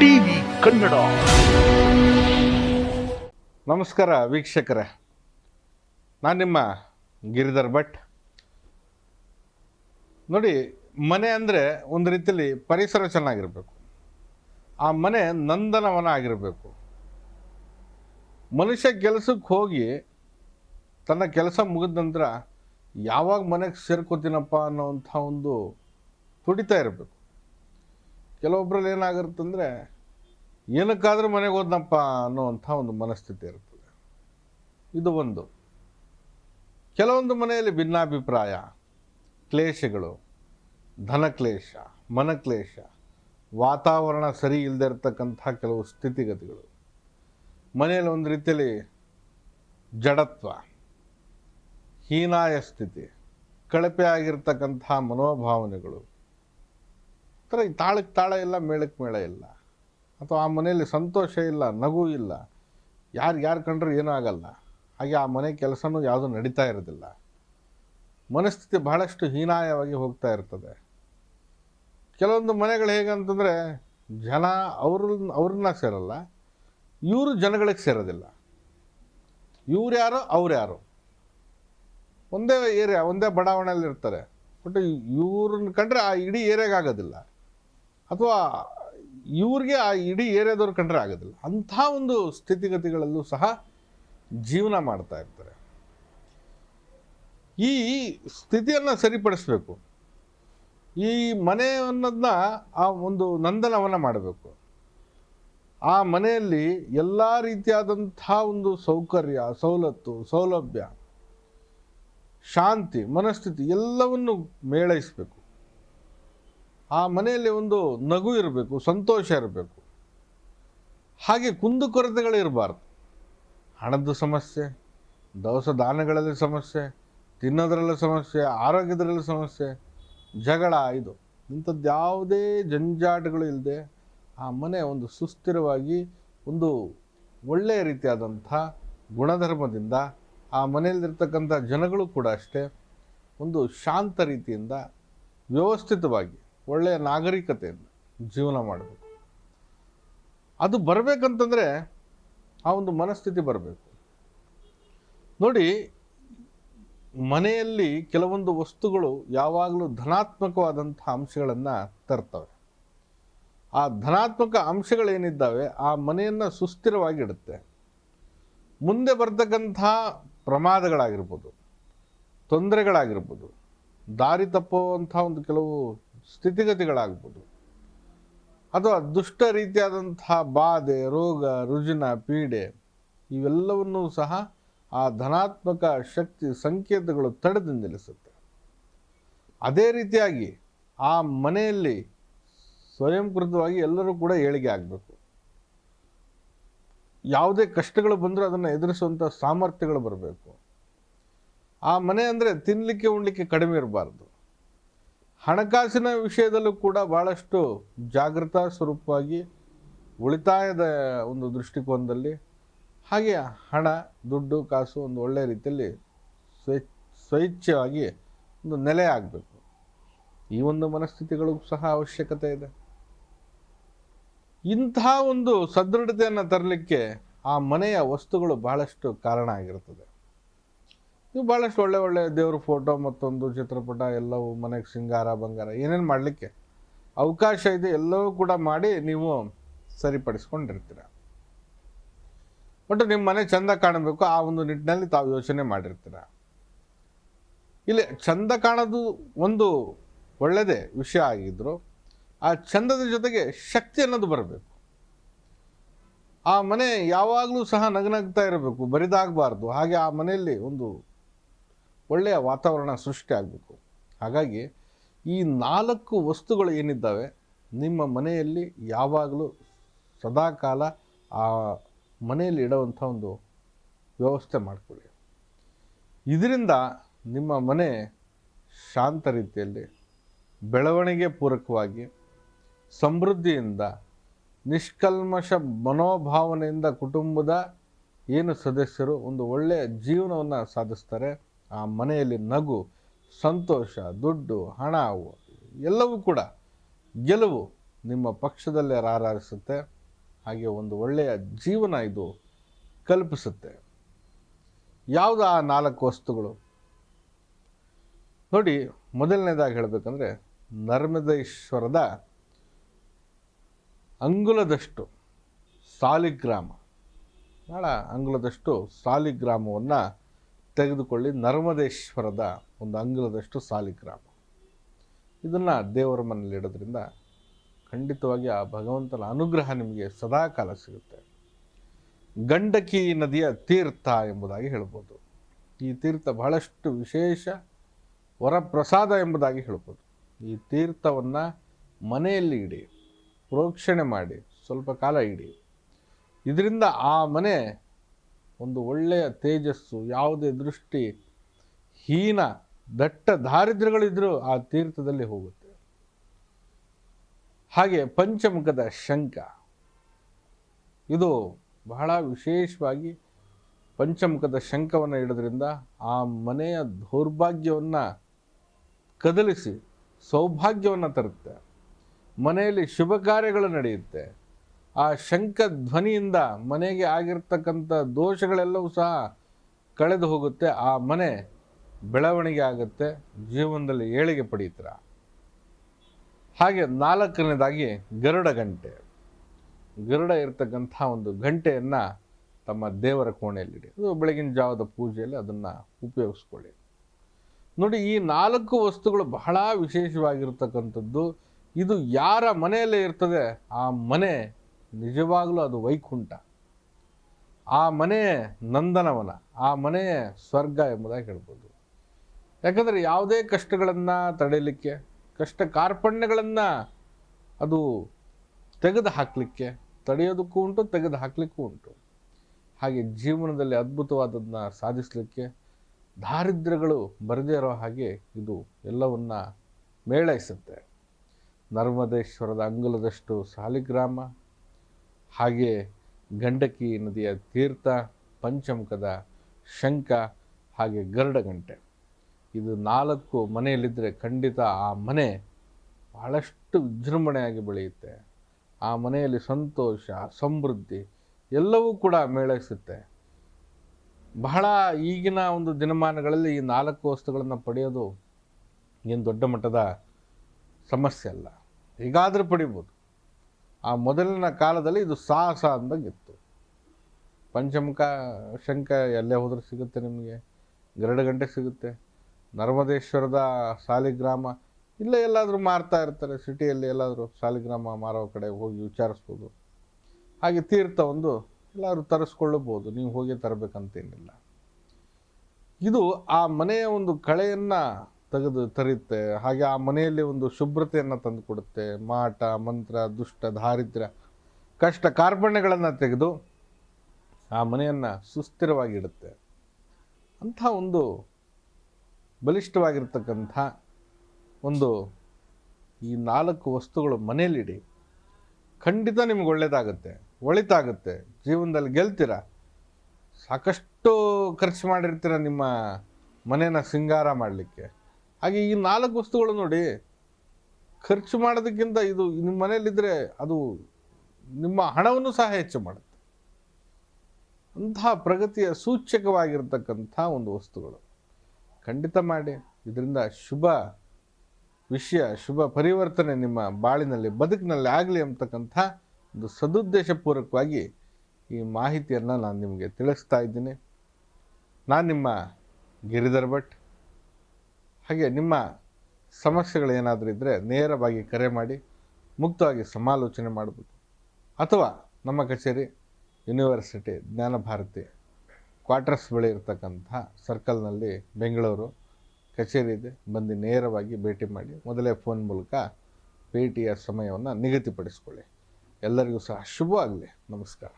TV Kannada. ನಮಸ್ಕಾರ ವೀಕ್ಷಕರೇ. ನಾನು ನಿಮ್ಮ ಗಿರಿಧರ್ ಭಟ್. ನೋಡಿ, ಮನೆ ಅಂದರೆ ಒಂದು ರೀತಿಯಲ್ಲಿ ಪರಿಸರ ಚೆನ್ನಾಗಿರಬೇಕು. ಆ ಮನೆ ನಂದನವನ ಆಗಿರಬೇಕು ಮನುಷ್ಯ ಕೆಲಸಕ್ಕೆ ಹೋಗಿ ತನ್ನ ಕೆಲಸ ಮುಗಿದ ನಂತರ ಯಾವಾಗ ಮನೆಗೆ ಸೇರ್ಕೋತೀನಪ್ಪ ಅನ್ನೋವಂಥ ಒಂದು ತುಡಿತ ಇರಬೇಕು. ಕೆಲವೊಬ್ಬರಲ್ಲಿ ಏನಾಗಿರುತ್ತಂದರೆ ಏನಕ್ಕಾದರೂ ಮನೆಗೆ ಹೋದ್ನಪ್ಪ ಅನ್ನೋವಂಥ ಒಂದು ಮನಸ್ಥಿತಿ ಇರ್ತದೆ. ಇದು ಒಂದು. ಕೆಲವೊಂದು ಮನೆಯಲ್ಲಿ ಭಿನ್ನಾಭಿಪ್ರಾಯ, ಕ್ಲೇಶಗಳು, ಧನಕ್ಲೇಶ, ಮನಕ್ಲೇಶ, ವಾತಾವರಣ ಸರಿ ಇಲ್ಲದೆ ಇರತಕ್ಕಂಥ ಕೆಲವು ಸ್ಥಿತಿಗತಿಗಳು. ಮನೆಯಲ್ಲಿ ಒಂದು ರೀತಿಯಲ್ಲಿ ಜಡತ್ವ, ಹೀನಾಯ ಸ್ಥಿತಿ, ಕಳಪೆ ಆಗಿರ್ತಕ್ಕಂಥ ಮನೋಭಾವನೆಗಳು ಥರ ಈ ತಾಳಕ್ಕೆ ತಾಳ ಇಲ್ಲ ಮೇಳಕ್ಕೆ ಮೇಳ ಇಲ್ಲ. ಅಥವಾ ಆ ಮನೆಯಲ್ಲಿ ಸಂತೋಷ ಇಲ್ಲ, ನಗು ಇಲ್ಲ, ಯಾರು ಯಾರು ಕಂಡ್ರೂ ಏನೂ ಆಗಲ್ಲ. ಹಾಗೆ ಆ ಮನೆ ಕೆಲಸನೂ ಯಾವುದೂ ನಡೀತಾ ಇರೋದಿಲ್ಲ. ಮನಸ್ಥಿತಿ ಬಹಳಷ್ಟು ಹೀನಾಯವಾಗಿ ಹೋಗ್ತಾ ಇರ್ತದೆ. ಕೆಲವೊಂದು ಮನೆಗಳು ಹೇಗಂತಂದರೆ ಜನ ಅವ್ರನ್ನ ಅವ್ರನ್ನ ಸೇರಲ್ಲ, ಇವರು ಜನಗಳಿಗೆ ಸೇರೋದಿಲ್ಲ. ಇವ್ರು ಯಾರೋ, ಅವ್ರು ಯಾರು. ಒಂದೇ ಏರಿಯಾ, ಒಂದೇ ಬಡಾವಣೆಯಲ್ಲಿ ಇರ್ತಾರೆ ಬಟ್ ಇವ್ರನ್ನ ಕಂಡ್ರೆ ಆ ಇಡೀ ಏರಿಯಾಗೆ ಆಗೋದಿಲ್ಲ. ಅಥವಾ ಇವ್ರಿಗೆ ಆ ಇಡೀ ಏರಿಯಾದವ್ರು ಕಂಡ್ರೆ ಆಗೋದಿಲ್ಲ. ಅಂಥ ಒಂದು ಸ್ಥಿತಿಗತಿಗಳಲ್ಲೂ ಸಹ ಜೀವನ ಮಾಡ್ತಾ ಇರ್ತಾರೆ. ಈ ಸ್ಥಿತಿಯನ್ನು ಸರಿಪಡಿಸ್ಬೇಕು. ಈ ಮನೆ ಅನ್ನೋದನ್ನ ಆ ಒಂದು ನಂದನವನ್ನು ಮಾಡಬೇಕು. ಆ ಮನೆಯಲ್ಲಿ ಎಲ್ಲ ರೀತಿಯಾದಂಥ ಒಂದು ಸೌಕರ್ಯ, ಸವಲತ್ತು, ಸೌಲಭ್ಯ, ಶಾಂತಿ, ಮನಸ್ಥಿತಿ ಎಲ್ಲವನ್ನು ಮೇಳೈಸಬೇಕು. ಆ ಮನೆಯಲ್ಲಿ ಒಂದು ನಗು ಇರಬೇಕು, ಸಂತೋಷ ಇರಬೇಕು. ಹಾಗೆ ಕುಂದುಕೊರತೆಗಳು ಇರಬಾರ್ದು. ಹಣದ ಸಮಸ್ಯೆ, ದವಸ ದಾನಗಳಲ್ಲಿ ಸಮಸ್ಯೆ, ತಿನ್ನೋದ್ರಲ್ಲಿ ಸಮಸ್ಯೆ, ಆರೋಗ್ಯದ್ರಲ್ಲಿ ಸಮಸ್ಯೆ, ಜಗಳ ಇದು. ಇಂಥದ್ದು ಯಾವುದೇ ಜಂಜಾಟಗಳು ಇಲ್ಲದೆ ಆ ಮನೆ ಒಂದು ಸುಸ್ಥಿರವಾಗಿ ಒಂದು ಒಳ್ಳೆಯ ರೀತಿಯಾದಂಥ ಗುಣಧರ್ಮದಿಂದ ಆ ಮನೆಯಲ್ಲಿರ್ತಕ್ಕಂಥ ಜನಗಳು ಕೂಡ ಅಷ್ಟೇ ಒಂದು ಶಾಂತ ರೀತಿಯಿಂದ ವ್ಯವಸ್ಥಿತವಾಗಿ ಒಳ್ಳೆಯ ನಾಗರಿಕತೆಯನ್ನು ಜೀವನ ಮಾಡಬೇಕು. ಅದು ಬರಬೇಕಂತಂದರೆ ಆ ಒಂದು ಮನಸ್ಥಿತಿ ಬರಬೇಕು. ನೋಡಿ, ಮನೆಯಲ್ಲಿ ಕೆಲವೊಂದು ವಸ್ತುಗಳು ಯಾವಾಗಲೂ ಧನಾತ್ಮಕವಾದಂಥ ಅಂಶಗಳನ್ನು ತರ್ತವೆ. ಆ ಧನಾತ್ಮಕ ಅಂಶಗಳೇನಿದ್ದಾವೆ, ಆ ಮನೆಯನ್ನು ಸುಸ್ಥಿರವಾಗಿಡುತ್ತೆ. ಮುಂದೆ ಬರ್ತಕ್ಕಂಥ ಪ್ರಮಾದಗಳಾಗಿರ್ಬೋದು, ತೊಂದರೆಗಳಾಗಿರ್ಬೋದು, ದಾರಿ ತಪ್ಪುವಂಥ ಒಂದು ಕೆಲವು ಸ್ಥಿತಿಗತಿಗಳಾಗ್ಬೋದು. ಅಥವಾ ದುಷ್ಟ ರೀತಿಯಾದಂತಹ ಬಾಧೆ, ರೋಗ, ರುಜಿನ, ಪೀಡೆ ಇವೆಲ್ಲವನ್ನೂ ಸಹ ಆ ಧನಾತ್ಮಕ ಶಕ್ತಿ ಸಂಕೇತಗಳು ತಡೆದು ನಿಲ್ಲಿಸುತ್ತೆ. ಅದೇ ರೀತಿಯಾಗಿ ಆ ಮನೆಯಲ್ಲಿ ಸ್ವಯಂಕೃತವಾಗಿ ಎಲ್ಲರೂ ಕೂಡ ಏಳಿಗೆ ಆಗಬೇಕು. ಯಾವುದೇ ಕಷ್ಟಗಳು ಬಂದರೂ ಅದನ್ನು ಎದುರಿಸುವಂಥ ಸಾಮರ್ಥ್ಯಗಳು ಬರಬೇಕು. ಆ ಮನೆ ಅಂದರೆ ತಿನ್ನಲಿಕ್ಕೆ ಉಣ್ಲಿಕ್ಕೆ ಕಡಿಮೆ ಇರಬಾರ್ದು. ಹಣಕಾಸಿನ ವಿಷಯದಲ್ಲೂ ಕೂಡ ಭಾಳಷ್ಟು ಜಾಗೃತಾ ಸ್ವರೂಪವಾಗಿ ಉಳಿತಾಯದ ಒಂದು ದೃಷ್ಟಿಕೋನದಲ್ಲಿ ಹಾಗೆ ಹಣ, ದುಡ್ಡು, ಕಾಸು ಒಂದು ಒಳ್ಳೆಯ ರೀತಿಯಲ್ಲಿ ಸ್ವೇ, ಸ್ವೈಚ್ಛವಾಗಿ ಒಂದು ನೆಲೆ ಆಗಬೇಕು. ಈ ಒಂದು ಮನಸ್ಥಿತಿಗಳು ಸಹ ಅವಶ್ಯಕತೆ ಇದೆ. ಇಂತಹ ಒಂದು ಸದೃಢತೆಯನ್ನು ತರಲಿಕ್ಕೆ ಆ ಮನೆಯ ವಸ್ತುಗಳು ಬಹಳಷ್ಟು ಕಾರಣ ಆಗಿರ್ತದೆ. ಇವು ಭಾಳಷ್ಟು ಒಳ್ಳೆ ಒಳ್ಳೆ ದೇವ್ರ ಫೋಟೋ ಮತ್ತೊಂದು ಚಿತ್ರಪಟ, ಎಲ್ಲವೂ ಮನೆಗೆ ಸಿಂಗಾರ, ಬಂಗಾರ, ಏನೇನು ಮಾಡಲಿಕ್ಕೆ ಅವಕಾಶ ಇದೆ, ಎಲ್ಲವೂ ಕೂಡ ಮಾಡಿ ನೀವು ಸರಿಪಡಿಸ್ಕೊಂಡಿರ್ತೀರ. ಬಟ್ ನಿಮ್ಮ ಮನೆ ಚಂದ ಕಾಣಬೇಕು, ಆ ಒಂದು ನಿಟ್ಟಿನಲ್ಲಿ ತಾವು ಯೋಚನೆ ಮಾಡಿರ್ತೀರ. ಇಲ್ಲಿ ಚಂದ ಕಾಣೋದು ಒಂದು ಒಳ್ಳೆಯದೇ ವಿಷಯ ಆಗಿದ್ರು, ಆ ಚಂದದ ಜೊತೆಗೆ ಶಕ್ತಿ ಅನ್ನೋದು ಬರಬೇಕು. ಆ ಮನೆ ಯಾವಾಗಲೂ ಸಹ ನಗನಗ್ತಾ ಇರಬೇಕು, ಬರಿದಾಗಬಾರ್ದು, ಹಾಗೆ ಆ ಮನೆಯಲ್ಲಿ ಒಂದು ಒಳ್ಳೆಯ ವಾತಾವರಣ ಸೃಷ್ಟಿ ಆಗಬೇಕು. ಹಾಗಾಗಿ ಈ ನಾಲ್ಕು ವಸ್ತುಗಳು ಏನಿದ್ದಾವೆ, ನಿಮ್ಮ ಮನೆಯಲ್ಲಿ ಯಾವಾಗಲೂ ಸದಾಕಾಲ ಆ ಮನೆಯಲ್ಲಿ ಇಡುವಂಥ ಒಂದು ವ್ಯವಸ್ಥೆ ಮಾಡಿಕೊಳ್ಳಿ. ಇದರಿಂದ ನಿಮ್ಮ ಮನೆ ಶಾಂತ ರೀತಿಯಲ್ಲಿ ಬೆಳವಣಿಗೆ ಪೂರಕವಾಗಿ, ಸಮೃದ್ಧಿಯಿಂದ, ನಿಷ್ಕಲ್ಮಶ ಮನೋಭಾವನೆಯಿಂದ ಕುಟುಂಬದ ಏನು ಸದಸ್ಯರು ಒಂದು ಒಳ್ಳೆಯ ಜೀವನವನ್ನು ಸಾಧಿಸ್ತಾರೆ ಆ ಮನೆಯಲ್ಲಿ ನಗು, ಸಂತೋಷ, ದುಡ್ಡು, ಹಣ ಎಲ್ಲವೂ ಕೂಡ ಗೆಲುವು ನಿಮ್ಮ ಪಕ್ಷದಲ್ಲೇ ರಾರಾರಿಸುತ್ತೆ. ಹಾಗೆ ಒಂದು ಒಳ್ಳೆಯ ಜೀವನ ಇದು ಕಲ್ಪಿಸುತ್ತೆ. ಯಾವುದು ಆ ನಾಲ್ಕು ವಸ್ತುಗಳು? ನೋಡಿ, ಮೊದಲನೇದಾಗಿ ಹೇಳಬೇಕಂದ್ರೆ ನರ್ಮದೇಶ್ವರದ ಅಂಗುಲದಷ್ಟು ಸಾಲಿಗ್ರಾಮ. ಭಾಳ ಅಂಗುಲದಷ್ಟು ಸಾಲಿಗ್ರಾಮವನ್ನು ತೆಗೆದುಕೊಳ್ಳಿ ನರ್ಮದೇಶ್ವರದ ಒಂದು ಅಂಗಲದಷ್ಟು ಸಾಲಿಗ್ರಾಮ. ಇದನ್ನು ದೇವರ ಮನೇಲಿ ಇಡೋದ್ರಿಂದ ಖಂಡಿತವಾಗಿ ಆ ಭಗವಂತನ ಅನುಗ್ರಹ ನಿಮಗೆ ಸದಾಕಾಲ ಸಿಗುತ್ತೆ. ಗಂಡಕಿ ನದಿಯ ತೀರ್ಥ ಎಂಬುದಾಗಿ ಹೇಳ್ಬೋದು. ಈ ತೀರ್ಥ ಬಹಳಷ್ಟು ವಿಶೇಷ ವರಪ್ರಸಾದ ಎಂಬುದಾಗಿ ಹೇಳ್ಬೋದು. ಈ ತೀರ್ಥವನ್ನು ಮನೆಯಲ್ಲಿ ಇಡಿ, ಪ್ರೋಕ್ಷಣೆ ಮಾಡಿ, ಸ್ವಲ್ಪ ಕಾಲ ಇಡಿ. ಇದರಿಂದ ಆ ಮನೆ ಒಂದು ಒಳ್ಳೆಯ ತೇಜಸ್ಸು, ಯಾವುದೇ ದೃಷ್ಟಿ, ಹೀನ, ದಟ್ಟ ದಾರಿದ್ರ್ಯಗಳಿದ್ರೂ ಆ ತೀರ್ಥದಲ್ಲಿ ಹೋಗುತ್ತೆ. ಹಾಗೆ ಪಂಚಮುಖದ ಶಂಖ. ಇದು ಬಹಳ ವಿಶೇಷವಾಗಿ ಪಂಚಮುಖದ ಶಂಖವನ್ನು ಇಡೋದ್ರಿಂದ ಆ ಮನೆಯ ದೌರ್ಭಾಗ್ಯವನ್ನು ಕದಲಿಸಿ, ಸೌಭಾಗ್ಯವನ್ನು ತರುತ್ತೆ. ಮನೆಯಲ್ಲಿ ಶುಭ ಕಾರ್ಯಗಳು ನಡೆಯುತ್ತೆ. ಆ ಶಂಖ ಧ್ವನಿಯಿಂದ ಮನೆಗೆ ಆಗಿರ್ತಕ್ಕಂಥ ದೋಷಗಳೆಲ್ಲವೂ ಸಹ ಕಳೆದು ಹೋಗುತ್ತೆ. ಆ ಮನೆ ಬೆಳವಣಿಗೆ ಆಗುತ್ತೆ. ಜೀವನದಲ್ಲಿ ಏಳಿಗೆ ಪಡೀತೀರ. ಹಾಗೆ ನಾಲ್ಕನೇದಾಗಿ ಗರುಡ ಗಂಟೆ. ಗರುಡ ಇರತಕ್ಕಂಥ ಒಂದು ಗಂಟೆಯನ್ನು ತಮ್ಮ ದೇವರ ಕೋಣೆಯಲ್ಲಿಡಿ. ಅದು ಬೆಳಗಿನ ಜಾವದ ಪೂಜೆಯಲ್ಲಿ ಅದನ್ನು ಉಪಯೋಗಿಸ್ಕೊಳ್ಳಿ. ನೋಡಿ, ಈ ನಾಲ್ಕು ವಸ್ತುಗಳು ಬಹಳ ವಿಶೇಷವಾಗಿರ್ತಕ್ಕಂಥದ್ದು. ಇದು ಯಾರ ಮನೆಯಲ್ಲೇ ಇರ್ತದೆ, ಆ ಮನೆ ನಿಜವಾಗಲೂ ಅದು ವೈಕುಂಠ. ಆ ಮನೆ ನಂದನವನ, ಆ ಮನೆ ಸ್ವರ್ಗ ಎಂಬುದಾಗಿ ಹೇಳ್ಬೋದು. ಯಾಕಂದರೆ ಯಾವುದೇ ಕಷ್ಟಗಳನ್ನು ತಡೆಯಲಿಕ್ಕೆ, ಕಷ್ಟ ಕಾರ್ಪಣ್ಯಗಳನ್ನು ಅದು ತೆಗೆದು ಹಾಕಲಿಕ್ಕೆ, ತಡೆಯೋದಕ್ಕೂ ಉಂಟು, ತೆಗೆದು ಹಾಕಲಿಕ್ಕೂ ಉಂಟು. ಹಾಗೆ ಜೀವನದಲ್ಲಿ ಅದ್ಭುತವಾದದನ್ನ ಸಾಧಿಸಲಿಕ್ಕೆ ದಾರಿದ್ರ್ಯಗಳು ಬರದೇ ಇರೋ ಹಾಗೆ ಇದು ಎಲ್ಲವನ್ನ ಮೇಳೈಸುತ್ತೆ. ನರ್ಮದೇಶ್ವರದ ಅಂಗುಲದಷ್ಟು ಸಾಲಿಗ್ರಾಮ ಹಾಗೆ ಗಂಡಕಿ ನದಿಯ ತೀರ್ಥ ಪಂಚಮುಖದ ಶಂಖ ಹಾಗೆ ಗರುಡ ಗಂಟೆ. ಇದು ನಾಲ್ಕು ಮನೆಯಲ್ಲಿದ್ದರೆ ಖಂಡಿತ ಆ ಮನೆ ಬಹಳಷ್ಟು ವಿಜೃಂಭಣೆಯಾಗಿ ಬೆಳೆಯುತ್ತೆ. ಆ ಮನೆಯಲ್ಲಿ ಸಂತೋಷ, ಸಮೃದ್ಧಿ ಎಲ್ಲವೂ ಕೂಡ ಮೇಳೈಸುತ್ತೆ. ಬಹಳ ಈಗಿನ ಒಂದು ದಿನಮಾನಗಳಲ್ಲಿ ಈ ನಾಲ್ಕು ವಸ್ತುಗಳನ್ನು ಪಡೆಯೋದು ಏನು ದೊಡ್ಡ ಮಟ್ಟದ ಸಮಸ್ಯೆ ಅಲ್ಲ. ಹೇಗಾದರೂ ಪಡಿಬೋದು. ಆ ಮೊದಲಿನ ಕಾಲದಲ್ಲಿ ಇದು ಸಾಹಸ ಅಂದಂಗಿತ್ತು ಪಂಚಮುಖ, ಶಂಖ ಎಲ್ಲೇ ಹೋದರೂ ಸಿಗುತ್ತೆ ನಿಮಗೆ. ಎರಡು ಗಂಟೆ ಸಿಗುತ್ತೆ. ನರ್ಮದೇಶ್ವರದ ಸಾಲಿಗ್ರಾಮ, ಇಲ್ಲೇ ಎಲ್ಲಾದರೂ ಮಾರ್ತಾ ಇರ್ತಾರೆ. ಸಿಟಿಯಲ್ಲಿ ಎಲ್ಲಾದರೂ ಸಾಲಿಗ್ರಾಮ ಮಾರೋ ಕಡೆ ಹೋಗಿ ವಿಚಾರಿಸ್ಬೋದು. ಹಾಗೆ ತೀರ್ಥ ಒಂದು ಎಲ್ಲರೂ ತರಿಸ್ಕೊಳ್ಳಬಹುದು. ನೀವು ಹೋಗಿ ತರಬೇಕಂತೇನಿಲ್ಲ. ಇದು ಆ ಮನೆಯ ಒಂದು ಕಳೆಯನ್ನು ತೆಗೆದು ತರುತ್ತೆ ಹಾಗೆ ಆ ಮನೆಯಲ್ಲಿ ಒಂದು ಶುಭ್ರತೆಯನ್ನು ತಂದುಕೊಡುತ್ತೆ. ಮಾಟ, ಮಂತ್ರ, ದುಷ್ಟ, ದಾರಿದ್ರ್ಯ. ಕಷ್ಟ ಕಾರ್ಪಣ್ಯಗಳನ್ನು ತೆಗೆದು ಆ ಮನೆಯನ್ನು ಸುಸ್ಥಿರವಾಗಿಡುತ್ತೆ. ಅಂಥ ಒಂದು ಬಲಿಷ್ಠವಾಗಿರ್ತಕ್ಕಂಥ ಒಂದು ಈ ನಾಲ್ಕು ವಸ್ತುಗಳು ಮನೆಯಲ್ಲಿಡಿ ಖಂಡಿತ ನಿಮ್ಗೆ ಒಳ್ಳೆಯದಾಗುತ್ತೆ ಒಳಿತಾಗುತ್ತೆ. ಜೀವನದಲ್ಲಿ ಗೆಲ್ತೀರ? ಸಾಕಷ್ಟು ಖರ್ಚು ಮಾಡಿರ್ತೀರ ನಿಮ್ಮ ಮನೇನ ಸಿಂಗಾರ ಮಾಡಲಿಕ್ಕೆ? ಹಾಗೆ ಈ ನಾಲ್ಕು ವಸ್ತುಗಳು ನೋಡಿ, ಖರ್ಚು ಮಾಡೋದಕ್ಕಿಂತ ಇದು ನಿಮ್ಮ ಮನೆಯಲ್ಲಿದ್ದರೆ ಅದು ನಿಮ್ಮ ಹಣವನ್ನು ಸಹ ಹೆಚ್ಚು ಮಾಡುತ್ತೆ. ಅಂತಹ ಪ್ರಗತಿಯ ಸೂಚಕವಾಗಿರ್ತಕ್ಕಂಥ ಒಂದು ವಸ್ತುಗಳು. ಖಂಡಿತ ಮಾಡಿ, ಇದರಿಂದ ಶುಭ ವಿಷಯ, ಶುಭ ಪರಿವರ್ತನೆ ನಿಮ್ಮ ಬಾಳಿನಲ್ಲಿ, ಬದುಕಿನಲ್ಲಿ ಆಗಲಿ ಅಂತಕ್ಕಂಥ ಒಂದು ಸದುದ್ದೇಶಪೂರ್ವಕವಾಗಿ ಈ ಮಾಹಿತಿಯನ್ನು ನಾನು ನಿಮಗೆ ತಿಳಿಸ್ತಾ ಇದ್ದೀನಿ. ನಾನು ನಿಮ್ಮ ಗಿರಿಧರ್ ಭಟ್. ಹಾಗೆ ನಿಮ್ಮ ಸಮಸ್ಯೆಗಳೇನಾದರೂ ಇದ್ದರೆ ನೇರವಾಗಿ ಕರೆ ಮಾಡಿ, ಮುಕ್ತವಾಗಿ ಸಮಾಲೋಚನೆ ಮಾಡಬಹುದು ಅಥವಾ ನಮ್ಮ ಕಚೇರಿ ಯೂನಿವರ್ಸಿಟಿ ಜ್ಞಾನ ಭಾರತಿ ಕ್ವಾರ್ಟರ್ಸ್ ಬಳಿ ಇರತಕ್ಕಂಥ ಸರ್ಕಲ್ನಲ್ಲಿ ಬೆಂಗಳೂರು ಕಚೇರಿ ಇದೆ. ಬಂದು ನೇರವಾಗಿ ಭೇಟಿ ಮಾಡಿ, ಮೊದಲೇ ಫೋನ್ ಮೂಲಕ ಭೇಟಿಯ ಸಮಯವನ್ನು ನಿಗದಿಪಡಿಸ್ಕೊಳ್ಳಿ. ಎಲ್ಲರಿಗೂ ಸಹ ಶುಭವಾಗಲಿ ನಮಸ್ಕಾರ.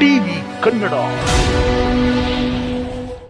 ಟಿವಿ ಕನ್ನಡ.